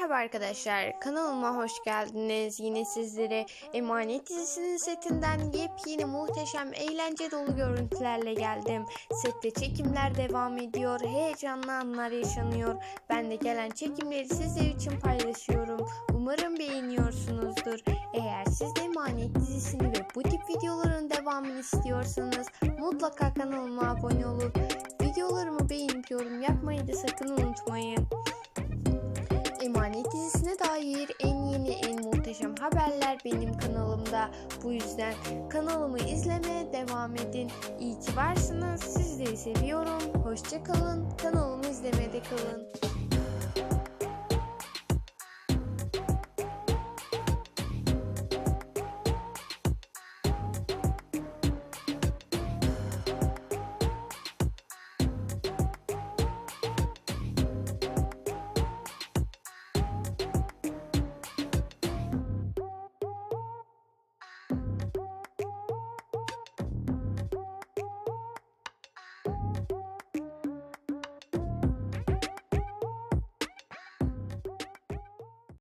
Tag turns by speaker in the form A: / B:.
A: Merhaba arkadaşlar, kanalıma hoş geldiniz. Yine sizlere Emanet dizisinin setinden yepyeni muhteşem eğlence dolu görüntülerle geldim. Sette çekimler devam ediyor, heyecanlı anlar yaşanıyor. Ben de gelen çekimleri sizler için paylaşıyorum. Umarım beğeniyorsunuzdur. Eğer siz de Emanet dizisini ve bu tip videoların devamını istiyorsanız mutlaka kanalıma abone olup videolarımı beğenip yorum yapmayı da sakın unutmayın. Dair en yeni en muhteşem haberler benim kanalımda. Bu yüzden kanalımı izlemeye devam edin. İyi ki varsınız. Sizleri seviyorum. Hoşça kalın. Kanalımı izlemede kalın.